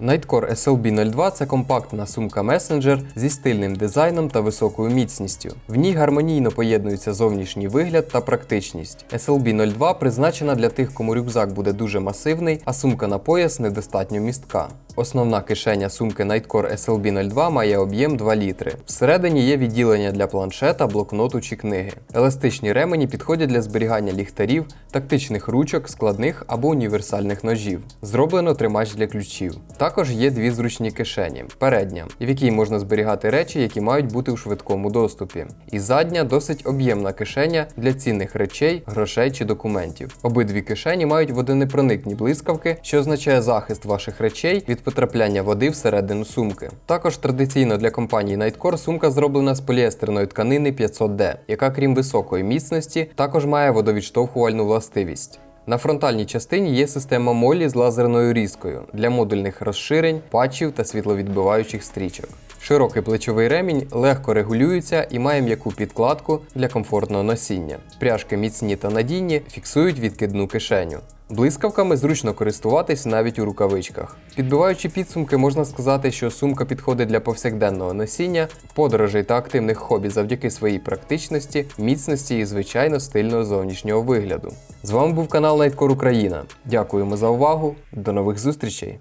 Nightcore SLB02 це компактна сумка месенджер зі стильним дизайном та високою міцністю. В ній гармонійно поєднується зовнішній вигляд та практичність. SLB02 призначена для тих, кому рюкзак буде дуже масивний, а сумка на пояс недостатньо містка. Основна кишеня сумки Nightcore SLB02 має об'єм 2 літри. Всередині є відділення для планшета, блокноту чи книги. Еластичні ремені підходять для зберігання ліхтарів, тактичних ручок, складних або універсальних ножів. Зроблено тримач для ключів. Також є дві зручні кишені: передня, в якій можна зберігати речі, які мають бути у швидкому доступі, і задня досить об'ємна кишеня для цінних речей, грошей чи документів. Обидві кишені мають водонепроникні блискавки, що означає захист ваших речей від потрапляння води всередину сумки. Також традиційно для компанії Nightcore сумка зроблена з поліестерної тканини 500D, яка, крім високої міцності, також має водовідштовхувальну властивість. На фронтальній частині є система молі з лазерною різкою для модульних розширень, патчів та світловідбиваючих стрічок. Широкий плечовий ремінь легко регулюється і має м'яку підкладку для комфортного носіння. Пряжки міцні та надійні фіксують відкидну кишеню. Блискавками зручно користуватись навіть у рукавичках. Підбиваючи підсумки, можна сказати, що сумка підходить для повсякденного носіння, подорожей та активних хобі завдяки своїй практичності, міцності і звичайно стильного зовнішнього вигляду. З вами був канал Найткор Україна. Дякуємо за увагу. До нових зустрічей!